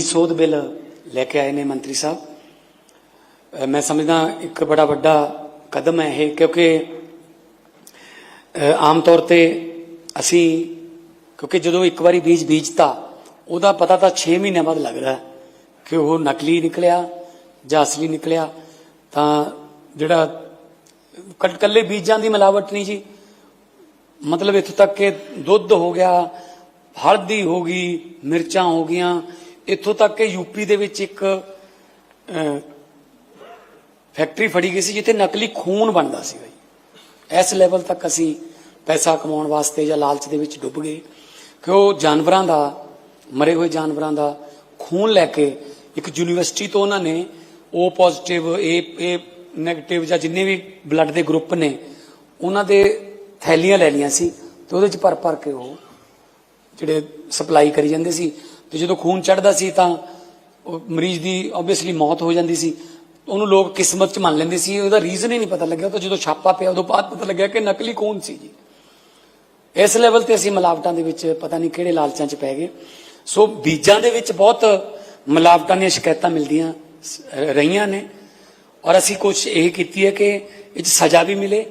ਸੋਧ ਬਿੱਲ ਲੈ ਕੇ ਆਏ ਨੇ ਮੰਤਰੀ ਸਾਹਿਬ। ਮੈਂ ਸਮਝਦਾ ਇੱਕ ਬੜਾ ਵੱਡਾ ਕਦਮ ਹੈ ਇਹ, ਕਿਉਂਕਿ ਆਮ ਤੌਰ ਤੇ ਅਸੀਂ, ਕਿਉਂਕਿ ਜਦੋਂ ਇੱਕ ਵਾਰੀ ਬੀਜ ਬੀਜਤਾ, ਉਹਦਾ ਪਤਾ ਤਾਂ 6 ਮਹੀਨਿਆਂ ਬਾਅਦ ਲੱਗਦਾ ਕਿ ਉਹ ਨਕਲੀ ਨਿਕਲਿਆ ਜਾਂ ਅਸਲੀ ਨਿਕਲਿਆ। ਤਾਂ ਜਿਹੜਾ ਕੱਟ- ਕੱਲੇ ਬੀਜਾਂ ਦੀ ਮਿਲਾਵਟ ਨਹੀਂ ਜੀ। ਮਤਲਬ ਇੱਥੋਂ ਤੱਕ ਕਿ ਦੁੱਧ ਹੋ ਗਿਆ, ਹਲਦੀ ਹੋ ਗਈ, ਮਿਰਚਾਂ ਹੋ ਗਈਆਂ ਇੱਥੋਂ ਤੱਕ ਕਿ ਯੂਪੀ ਦੇ ਵਿੱਚ ਇੱਕ ਫੈਕਟਰੀ ਫੜੀ ਗਈ ਸੀ ਜਿੱਥੇ ਨਕਲੀ ਖੂਨ ਬਣਦਾ ਸੀ ਬਈ। ਇਸ ਲੈਵਲ ਤੱਕ ਅਸੀਂ ਪੈਸਾ ਕਮਾਉਣ ਵਾਸਤੇ ਜਾਂ ਲਾਲਚ ਦੇ ਵਿੱਚ ਡੁੱਬ ਗਏ। ਕਿ ਉਹ ਜਾਨਵਰਾਂ ਦਾ, ਮਰੇ ਹੋਏ ਜਾਨਵਰਾਂ ਦਾ ਖੂਨ ਲੈ ਕੇ ਇੱਕ ਯੂਨੀਵਰਸਿਟੀ ਤੋਂ ਉਹਨਾਂ ਨੇ ਉਹ ਪੋਜ਼ਿਟਿਵ ਏ ਇਹ 네ਗੇਟਿਵ ਜਾਂ ਜਿੰਨੇ ਵੀ ਬਲੱਡ ਦੇ ਗਰੁੱਪ ਨੇ, ਉਹਨਾਂ ਦੇ ਥੈਲੀਆਂ ਲੈ ਲਈਆਂ ਸੀ ਤੇ ਉਹਦੇ ਚ ਭਰ ਭਰ ਕੇ ਉਹ ਜਿਹੜੇ ਸਪਲਾਈ ਕਰੀ ਜਾਂਦੇ ਸੀ। ਤੇ ਜਦੋਂ ਖੂਨ ਚੜਦਾ ਸੀ ਤਾਂ ਉਹ ਮਰੀਜ਼ ਦੀ ਆਬਵੀਅਸਲੀ ਮੌਤ ਹੋ ਜਾਂਦੀ ਸੀ। ਉਹਨੂੰ ਲੋਕ ਕਿਸਮਤ ਚ ਮੰਨ ਲੈਂਦੇ ਸੀ, ਉਹਦਾ ਰੀਜ਼ਨ ਹੀ ਨਹੀਂ ਪਤਾ ਲੱਗਿਆ। ਤਾਂ ਜਦੋਂ ਛਾਪਾ ਪਿਆ, ਉਦੋਂ ਬਾਅਦ ਪਤਾ ਲੱਗਿਆ ਕਿ ਨਕਲੀ ਖੂਨ ਸੀ ਜੀ। ਇਸ ਲੈਵਲ ਤੇ ਅਸੀਂ ਮਿਲਾਵਟਾਂ ਦੇ ਵਿੱਚ ਪਤਾ ਨਹੀਂ ਕਿਹੜੇ ਲਾਲਚਾਂ ਚ ਪੈ ਗਏ। ਸੋ ਬੀਜਾਂ ਦੇ ਵਿੱਚ ਬਹੁਤ ਮਿਲਾਵਟਾਂ ਦੀਆਂ ਸ਼ਿਕਾਇਤਾਂ ਮਿਲਦੀਆਂ ਸ- ਰਹੀਆਂ ਨੇ। ਔਰ ਅਸੀਂ ਕੋਸ਼ਿਸ਼ ਇਹ ਕੀਤੀ ਹੈ ਕਿ ਇਹ 'ਚ ਸਜ਼ਾ ਵੀ ਮਿਲੇ।